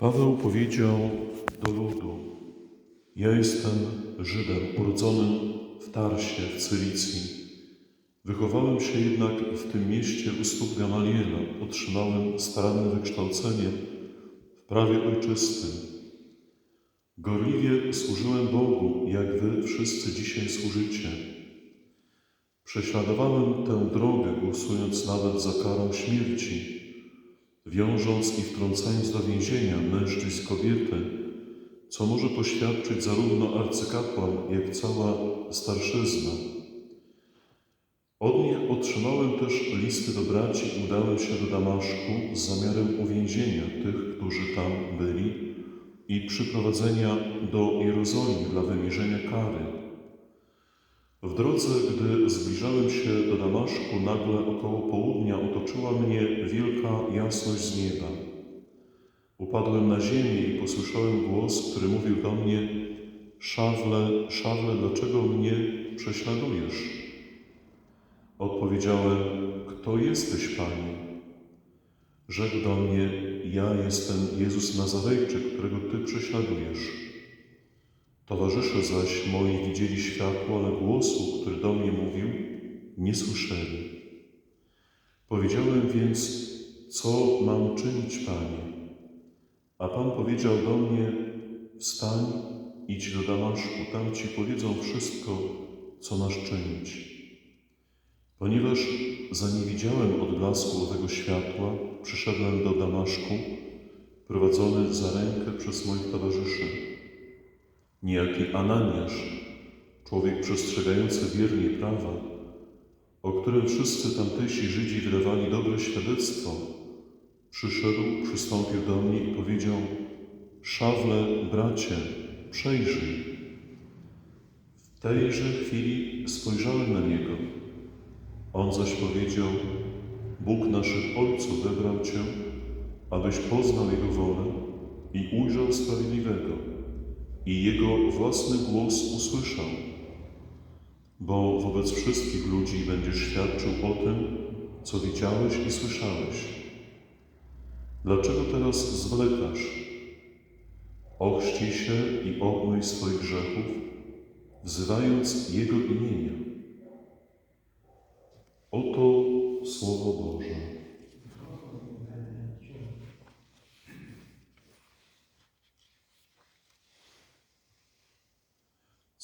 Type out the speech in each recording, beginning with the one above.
Paweł powiedział do ludu: Ja jestem Żydem urodzonym w Tarsie w Cylicji. Wychowałem się jednak w tym mieście u stóp Gamaliela. Otrzymałem staranne wykształcenie w prawie ojczystym. Gorliwie służyłem Bogu, jak wy wszyscy dzisiaj służycie. Prześladowałem tę drogę, głosując nawet za karą śmierci, wiążąc i wtrącając do więzienia mężczyzn kobiety, co może poświadczyć zarówno arcykapłan, jak cała starszyzna. Od nich otrzymałem też listy do braci i udałem się do Damaszku z zamiarem uwięzienia tych, którzy tam byli i przyprowadzenia do Jerozolimy dla wymierzenia kary. W drodze, gdy zbliżałem się do Damaszku, nagle około południa otoczyła mnie wielka jasność z nieba. Upadłem na ziemię i posłyszałem głos, który mówił do mnie: Szawle, szawle, dlaczego mnie prześladujesz? Odpowiedziałem: Kto jesteś, Panie? Rzekł do mnie: Ja jestem Jezus Nazarejczyk, którego Ty prześladujesz. Towarzysze zaś moi widzieli światło, ale głosu, który do mnie mówił, nie słyszeli. Powiedziałem więc, co mam czynić, Panie? A Pan powiedział do mnie, wstań, idź do Damaszku, tam Ci powiedzą wszystko, co masz czynić. Ponieważ za nie widziałem odblasku owego światła, przyszedłem do Damaszku, prowadzony za rękę przez moich towarzyszy. Niejaki Ananiasz, człowiek przestrzegający wiernie prawa, o którym wszyscy tamtejsi Żydzi wydawali dobre świadectwo, przyszedł, przystąpił do mnie i powiedział: Szawle, bracie, przejrzyj. W tejże chwili spojrzałem na niego. On zaś powiedział: Bóg naszych ojców wybrał Cię, abyś poznał Jego wolę i ujrzał Sprawiedliwego i Jego własny głos usłyszał. Bo wobec wszystkich ludzi będziesz świadczył o tym, co widziałeś i słyszałeś. Dlaczego teraz zwlekasz? Ochrzcij się i obmyj swoich grzechów, wzywając Jego imienia. Oto Słowo Boże.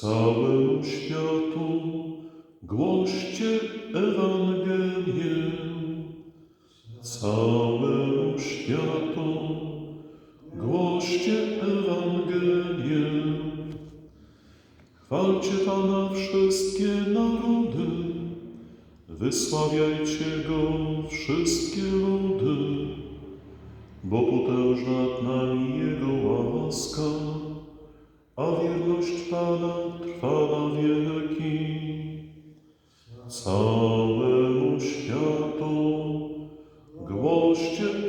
Całemu światu głoście Ewangelię. Całemu światu głoście Ewangelię. Chwalcie Pana wszystkie narody, wysławiajcie Go wszystkie ludy, bo potężna nad nami Jego łaska, a wierność Pana trwa na wieki. Całemu światu głoście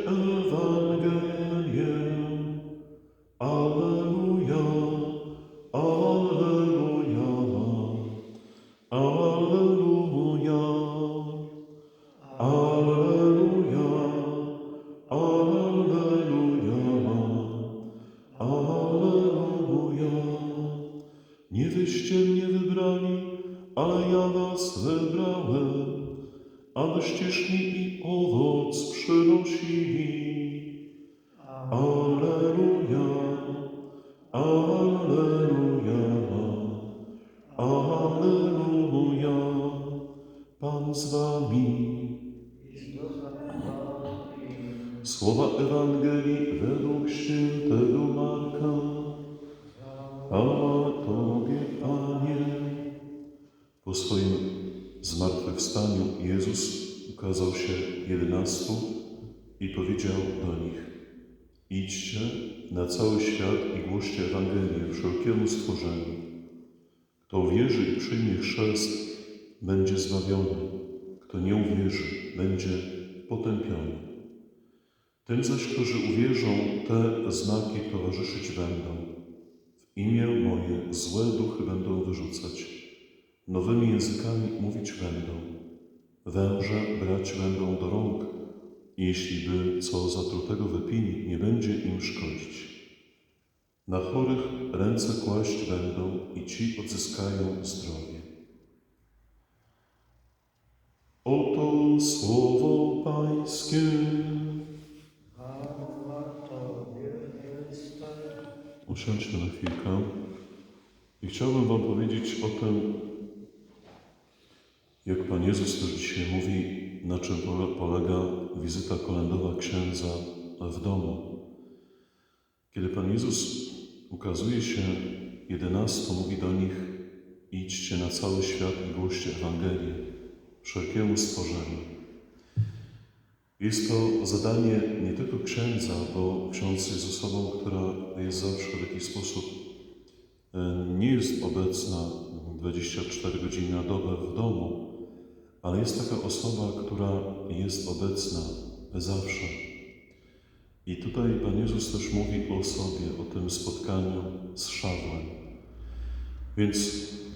Chwała Tobie, Panie. Po swoim zmartwychwstaniu Jezus ukazał się jedenastu i powiedział do nich: Idźcie na cały świat i głoście Ewangelię wszelkiemu stworzeniu. Kto uwierzy i przyjmie chrzest, będzie zbawiony. Kto nie uwierzy, będzie potępiony. Tym zaś, którzy uwierzą, te znaki towarzyszyć będą. Imię moje złe duchy będą wyrzucać. Nowymi językami mówić będą. Węże brać będą do rąk. Jeśli by co zatrutego wypili, nie będzie im kość. Na chorych ręce kłaść będą i ci odzyskają zdrowie. Usiądźmy na chwilkę. I chciałbym Wam powiedzieć o tym, jak Pan Jezus też dzisiaj mówi, na czym pole- polega wizyta kolędowa księdza w domu. Kiedy Pan Jezus ukazuje się jedenastu, mówi do nich: idźcie na cały świat i głoście Ewangelię wszelkiemu stworzeniu. Jest to zadanie nie tylko księdza, bo ksiądz jest osobą, która jest zawsze w jakiś sposób e, nie jest obecna 24 godziny na dobę w domu, ale jest taka osoba, która jest obecna zawsze. I tutaj Pan Jezus też mówi o sobie, o tym spotkaniu z Szawłem. Więc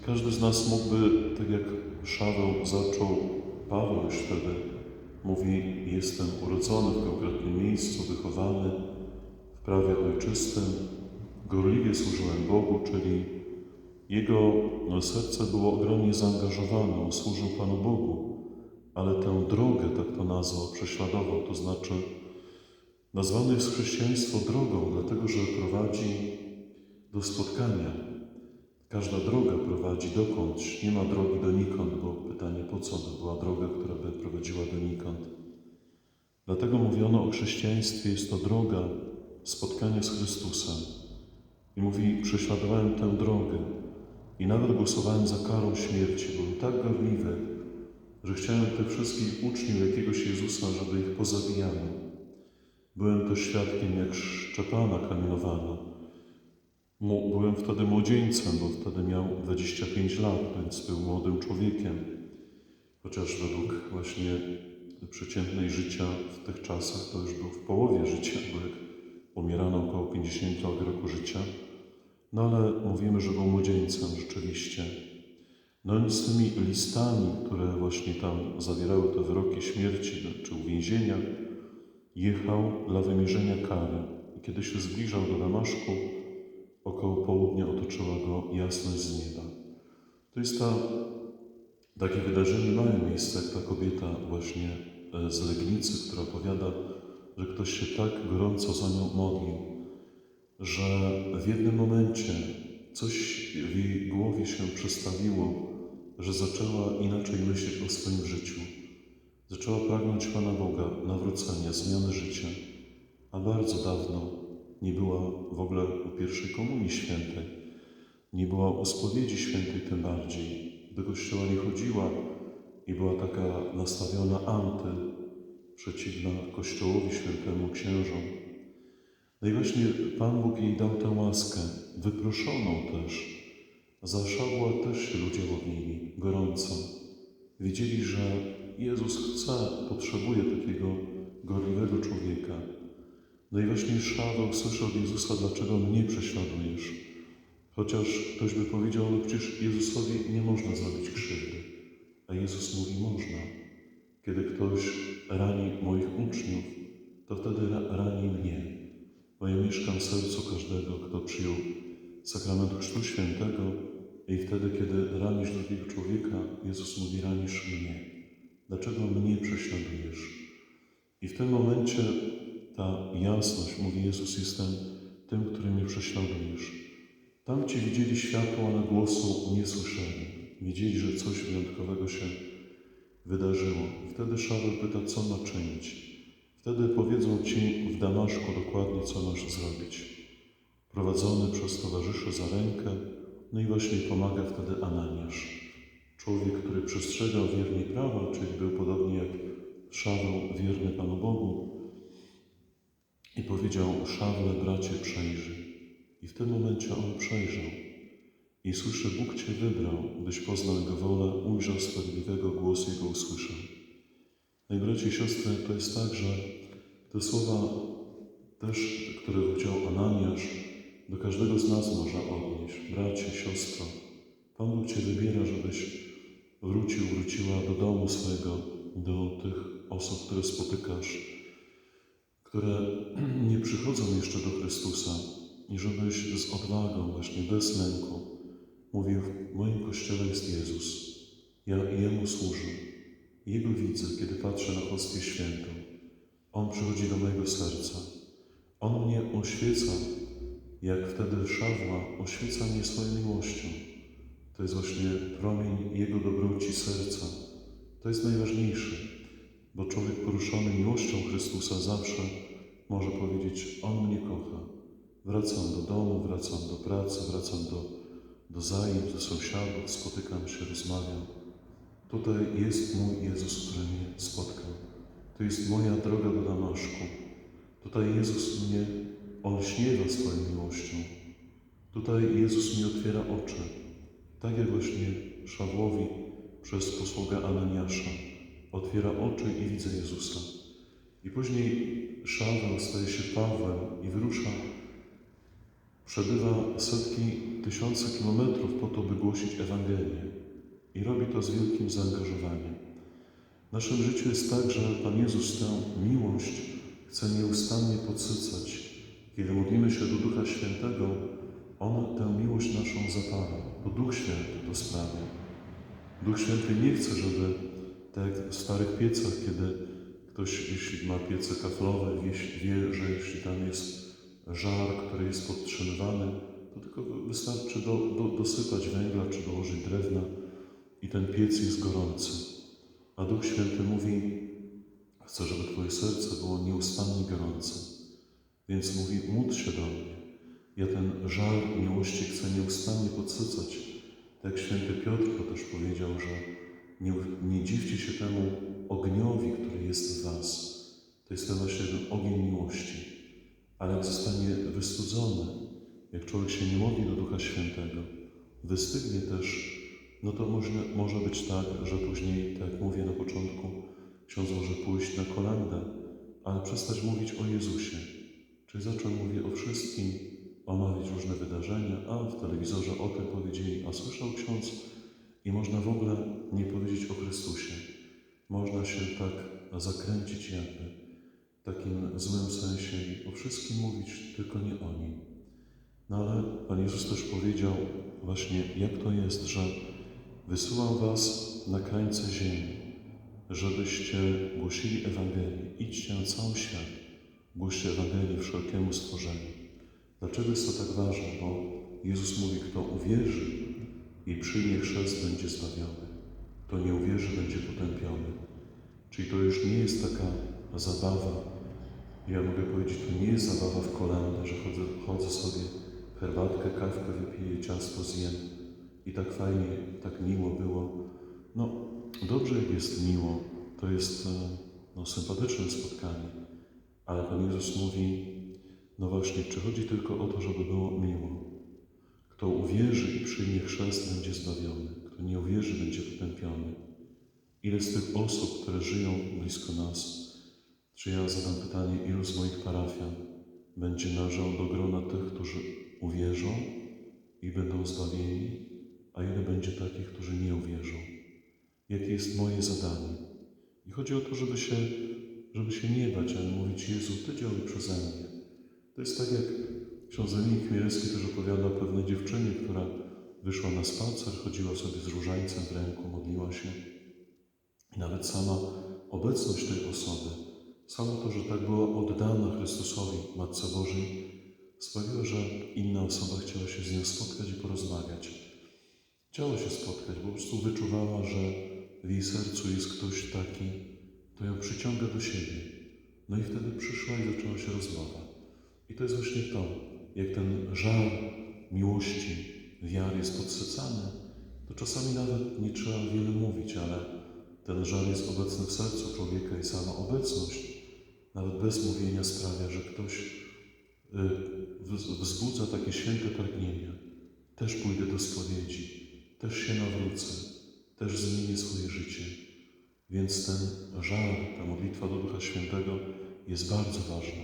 każdy z nas mógłby, tak jak Szaweł zaczął, Paweł już wtedy mówi, jestem urodzony w konkretnym miejscu, wychowany w prawie ojczystym, gorliwie służyłem Bogu, czyli jego no, serce było ogromnie zaangażowane, on służył Panu Bogu, ale tę drogę, tak to nazwał, prześladował, to znaczy nazwane jest chrześcijaństwo drogą, dlatego że prowadzi do spotkania. Każda droga prowadzi dokądś, nie ma drogi donikąd, bo pytanie po co by była droga, która by prowadziła donikąd. Dlatego mówiono o chrześcijaństwie, jest to droga spotkania z Chrystusem. I mówi, prześladowałem tę drogę i nawet głosowałem za karą śmierci. Byłem tak gorliwy, że chciałem tych wszystkich uczniów jakiegoś Jezusa, żeby ich pozabijano. Byłem też świadkiem, jak Szczepana kamienowano. Byłem wtedy młodzieńcem, bo wtedy miał 25 lat, więc był młodym człowiekiem. Chociaż według właśnie przeciętnej życia w tych czasach to już był w połowie życia, bo jak umierano około 50 roku życia. No ale mówimy, że był młodzieńcem rzeczywiście. No i z tymi listami, które właśnie tam zawierały te wyroki śmierci czy uwięzienia, jechał dla wymierzenia kary. I kiedy się zbliżał do Damaszku, około południa otoczyła go jasność z nieba. To jest ta, takie wydarzenie mają miejsce, jak ta kobieta właśnie e, z Legnicy, która opowiada, że ktoś się tak gorąco za nią modlił, że w jednym momencie coś w jej głowie się przestawiło, że zaczęła inaczej myśleć o swoim życiu. Zaczęła pragnąć Pana Boga, nawrócenia, zmiany życia, a bardzo dawno nie była w ogóle u pierwszej komunii świętej, nie była u spowiedzi świętej tym bardziej, do kościoła nie chodziła i była taka nastawiona anty, przeciwna kościołowi świętemu księżom. No i właśnie Pan Bóg jej dał tę łaskę, wyproszoną też. Za Szawła też się ludzie modlili, gorąco. Wiedzieli, że Jezus chce, potrzebuje takiego gorliwego człowieka. Właśnie Szaweł słyszy od Jezusa, dlaczego mnie prześladujesz? Chociaż ktoś by powiedział, no przecież Jezusowi nie można zrobić krzywdy. A Jezus mówi, można. Kiedy ktoś rani moich uczniów, to wtedy ra- rani mnie. Bo ja mieszkam w sercu każdego, kto przyjął sakrament Chrztu Świętego i wtedy, kiedy ranisz drugiego człowieka, Jezus mówi, ranisz mnie. Dlaczego mnie prześladujesz? I w tym momencie ta jasność, mówi Jezus, jestem tym, który mnie prześladujesz. Tam ci widzieli światło, ale głosu nie słyszeli. Widzieli, że coś wyjątkowego się wydarzyło. Wtedy Szaweł pyta, co ma czynić. Wtedy powiedzą ci w Damaszku dokładnie, co masz zrobić. Prowadzony przez towarzyszy za rękę, no i właśnie pomaga wtedy Ananiasz. Człowiek, który przestrzegał wiernie prawa, czyli był podobnie jak Szaweł wierny Panu Bogu, i powiedział: Szawle, bracie, przejrzyj. I w tym momencie on przejrzał. I słyszy: Bóg cię wybrał, byś poznał Jego wolę, ujrzał sprawiedliwego, głos Jego usłyszał. No i bracie i siostry, to jest tak, że te słowa też, które powiedział Ananiasz, do każdego z nas można odnieść. Bracie, siostro, Pan Bóg Cię wybiera, żebyś wrócił, wróciła do domu swego, do tych osób, które spotykasz, które nie przychodzą jeszcze do Chrystusa i żebyś z odwagą, właśnie bez lęku, mówił: W moim kościele jest Jezus. Ja Jemu służę. Jego widzę, kiedy patrzę na hostię świętą. On przychodzi do mojego serca. On mnie oświeca, jak wtedy Szawła oświeca mnie swoją miłością. To jest właśnie promień Jego dobroci serca. To jest najważniejsze, bo człowiek poruszony miłością Chrystusa zawsze może powiedzieć: On mnie kocha. Wracam do domu, wracam do pracy, wracam do, do zajęć, do sąsiadów, spotykam się, rozmawiam. Tutaj jest mój Jezus, który mnie spotkał. To jest moja droga do Damaszku. Tutaj Jezus mnie olśniewa swoją miłością. Tutaj Jezus mi otwiera oczy, tak jak właśnie Szawłowi przez posługę Ananiasza. Otwiera oczy i widzę Jezusa. I później Szaweł staje się Pawłem i wyrusza, przebywa setki, tysiące kilometrów po to, by głosić Ewangelię. I robi to z wielkim zaangażowaniem. W naszym życiu jest tak, że Pan Jezus tę miłość chce nieustannie podsycać. Kiedy modlimy się do Ducha Świętego, On tę miłość naszą zapala, bo Duch Święty to sprawia. Duch Święty nie chce, żeby tak w starych piecach, kiedy ktoś, jeśli ma piece kaflowe, wie, że jeśli tam jest żar, który jest podtrzymywany, to tylko wystarczy do, do, dosypać węgla czy dołożyć drewna i ten piec jest gorący. A Duch Święty mówi, chcę, żeby Twoje serce było nieustannie gorące. Więc mówi, módl się do mnie. Ja ten żar miłości chcę nieustannie podsycać. Tak święty Piotr też powiedział, że nie, nie dziwcie się temu ogniowi, który jest w Was. To jest ten właśnie ogień miłości. Ale jak zostanie wystudzony, jak człowiek się nie modli do Ducha Świętego, wystygnie też, no to może, może być tak, że później, tak jak mówię na początku, ksiądz może pójść na kolandę, ale przestać mówić o Jezusie. Czyli zaczął mówić o wszystkim, omawiać różne wydarzenia, a w telewizorze o tym powiedzieli, a słyszał ksiądz i można w ogóle nie powiedzieć o Chrystusie. Można się tak zakręcić jakby w takim złym sensie i o wszystkim mówić, tylko nie o Nim. No ale Pan Jezus też powiedział właśnie, jak to jest, że wysyłam was na krańce ziemi, żebyście głosili Ewangelię. Idźcie na cały świat, głoście Ewangelię wszelkiemu stworzeniu. Dlaczego jest to tak ważne? Bo Jezus mówi, kto uwierzy i przyjmie chrzest, będzie zbawiony. Kto nie uwierzy, będzie potępiony. Czyli to już nie jest taka zabawa. Ja mogę powiedzieć, to nie jest zabawa w kolendę, że chodzę, chodzę sobie, herbatkę, kawkę wypiję, ciasto zjem i tak fajnie, tak miło było. No, dobrze jest miło, to jest e, no, sympatyczne spotkanie, ale Pan Jezus mówi, no właśnie, czy chodzi tylko o to, żeby było miło? Kto uwierzy i przyjmie chrzest, będzie zbawiony. Kto nie uwierzy, będzie potępiony. Ile z tych osób, które żyją blisko nas, czy ja zadam pytanie, ilu z moich parafian będzie należał do grona tych, którzy uwierzą i będą zbawieni, a ile będzie takich, którzy nie uwierzą? Jakie jest moje zadanie? I chodzi o to, żeby się, żeby się nie bać, ale mówić, Jezu, Ty działaj przeze mnie. To jest tak, jak ksiądz Emil Chmielewski też opowiada o pewnej dziewczynie, która wyszła na spacer, chodziła sobie z różańcem w ręku, modliła się. I nawet sama obecność tej osoby, samo to, że tak była oddana Chrystusowi, Matce Bożej, sprawiło, że inna osoba chciała się z nią spotkać i porozmawiać. Chciała się spotkać, bo po prostu wyczuwała, że w jej sercu jest ktoś taki, to ją przyciąga do siebie. No i wtedy przyszła i zaczęła się rozmowa. I to jest właśnie to, jak ten żar miłości, wiary jest podsycany, to czasami nawet nie trzeba wiele mówić, ale ten żar jest obecny w sercu człowieka i sama obecność, nawet bez mówienia, sprawia, że ktoś y, wzbudza takie święte pragnienia. Też pójdę do spowiedzi, też się nawrócę, też zmienię swoje życie. Więc ten żar, ta modlitwa do Ducha Świętego jest bardzo ważna.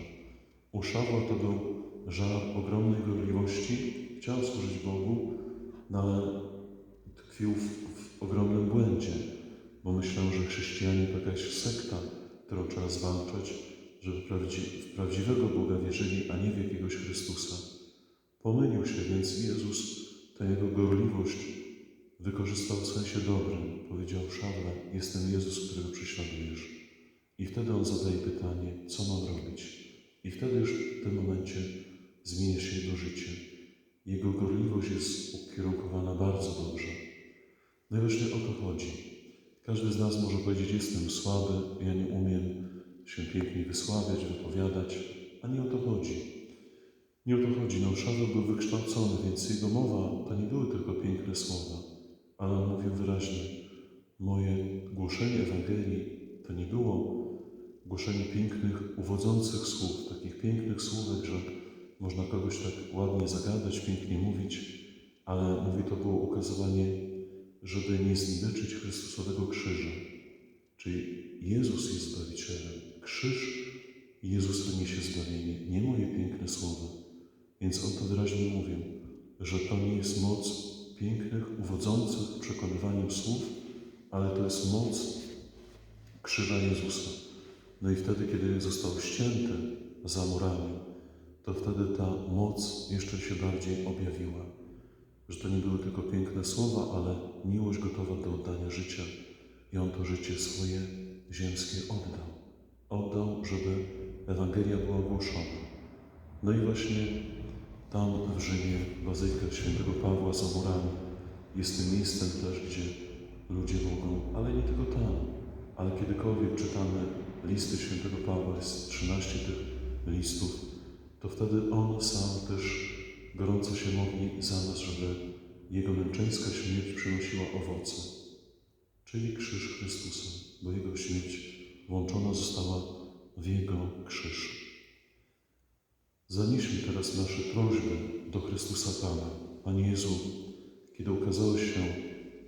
U Szawła to był żar ogromnej gorliwości, chciał służyć Bogu, no ale tkwił w, w ogromnym błędzie, bo myślał, że chrześcijanie to jakaś sekta, którą trzeba zwalczać, żeby w prawdziwego Boga wierzyli, a nie w jakiegoś Chrystusa. Pomylił się więc Jezus, tę jego gorliwość wykorzystał w sensie dobrym. Powiedział Szawle, jestem Jezus, którego prześladujesz. I wtedy on zadaje pytanie, co mam robić? I wtedy już w tym momencie zmienia się jego życie. Jego gorliwość jest ukierunkowana bardzo dobrze. Właśnie o to chodzi. Każdy z nas może powiedzieć, jestem słaby, ja nie umiem się pięknie wysławiać, wypowiadać, a nie o to chodzi. Nie o to chodzi. No, Szaweł był wykształcony, więc jego mowa to nie były tylko piękne słowa, ale on mówił wyraźnie, moje głoszenie Ewangelii to nie było głoszenie pięknych, uwodzących słów, takich pięknych słówek, że można kogoś tak ładnie zagadać, pięknie mówić, ale mówi to było ukazywanie, żeby nie zniweczyć Chrystusowego krzyża. Czyli Jezus jest Zbawicielem. Krzyż Jezusa niesie zbawienie, nie moje piękne słowa. Więc on to wyraźnie mówił, że to nie jest moc pięknych, uwodzących przekonywaniem słów, ale to jest moc krzyża Jezusa. No i wtedy, kiedy został ścięty za murami, to wtedy ta moc jeszcze się bardziej objawiła. Że to nie były tylko piękne słowa, ale miłość gotowa do oddania życia. I on to życie swoje ziemskie oddał. Oddał, żeby Ewangelia była głoszona. No i właśnie tam w Rzymie, Bazylika Świętego Pawła za murami, jest tym miejscem też, gdzie ludzie mogą, ale nie tylko tam, ale kiedykolwiek czytamy listy Świętego Pawła, jest 13 tych listów, to wtedy on sam też gorąco się modli za nas, żeby jego męczeńska śmierć przynosiła owoce, czyli krzyż Chrystusa, bo jego śmierć włączona została w jego krzyż. Zanieśmy teraz nasze prośby do Chrystusa Pana. Panie Jezu, kiedy ukazałeś się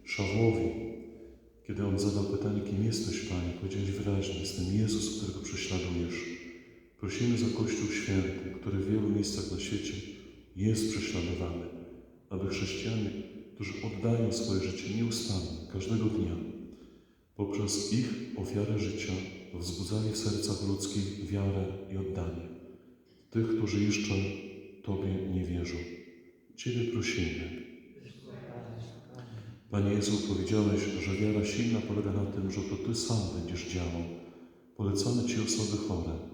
Szawłowi, kiedy on zadał pytanie, kim jesteś, Panie, powiedziałeś wyraźnie, jestem Jezus, którego prześladujesz. Prosimy za Kościół Święty, który w wielu miejscach na świecie jest prześladowany, aby chrześcijanie, którzy oddają swoje życie nieustannie, każdego dnia, poprzez ich ofiarę życia wzbudzali w sercach ludzkich wiarę i oddanie. Tych, którzy jeszcze Tobie nie wierzą. Ciebie prosimy. Panie Jezu, powiedziałeś, że wiara silna polega na tym, że to Ty sam będziesz działał. Polecamy Ci osoby chore.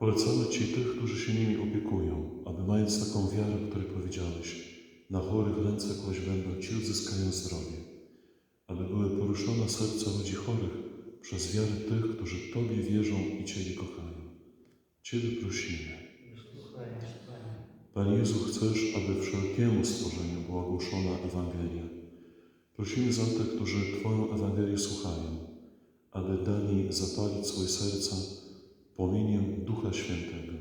Polecamy Ci tych, którzy się nimi opiekują, aby mając taką wiarę, o której powiedziałeś, na chorych ręce kłaść będą Ci odzyskają zdrowie. Aby były poruszone serca ludzi chorych przez wiarę tych, którzy Tobie wierzą i Ciebie kochają. Ciebie prosimy. Panie Jezu, chcesz, aby wszelkiemu stworzeniu była głoszona Ewangelia. Prosimy za tych, którzy Twoją Ewangelię słuchają, aby dali zapalić swoje serca płomieniem Ducha Świętego.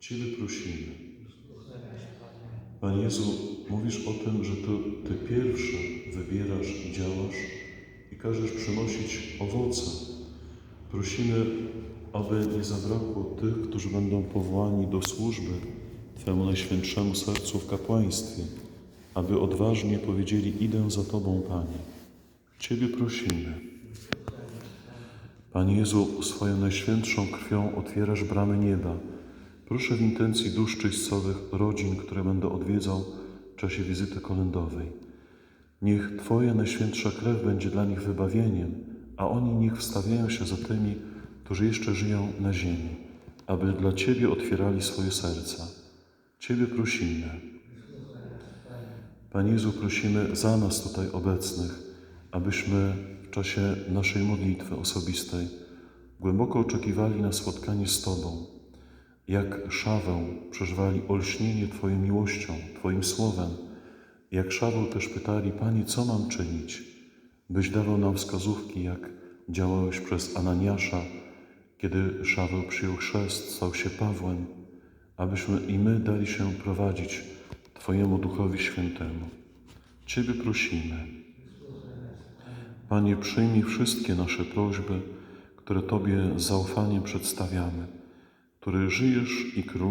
Ciebie prosimy. Panie Jezu, mówisz o tym, że to Ty pierwszy wybierasz i działasz i każesz przynosić owoce. Prosimy, aby nie zabrakło tych, którzy będą powołani do służby Twemu Najświętszemu Sercu w kapłaństwie, aby odważnie powiedzieli, idę za Tobą, Panie. Ciebie prosimy. Panie Jezu, swoją najświętszą krwią otwierasz bramy nieba. Proszę w intencji dusz czyścowych rodzin, które będę odwiedzał w czasie wizyty kolędowej. Niech Twoja najświętsza krew będzie dla nich wybawieniem, a oni niech wstawiają się za tymi, którzy jeszcze żyją na ziemi, aby dla Ciebie otwierali swoje serca. Ciebie prosimy. Panie Jezu, prosimy za nas tutaj obecnych, abyśmy w czasie naszej modlitwy osobistej głęboko oczekiwali na spotkanie z Tobą. Jak Szaweł przeżywali olśnienie Twoją miłością, Twoim słowem, jak Szaweł też pytali, Panie, co mam czynić? Byś dawał nam wskazówki, jak działałeś przez Ananiasza, kiedy Szaweł przyjął chrzest, stał się Pawłem, abyśmy i my dali się prowadzić Twojemu Duchowi Świętemu. Ciebie prosimy. Panie, przyjmij wszystkie nasze prośby, które Tobie z zaufaniem przedstawiamy, który żyjesz i królujesz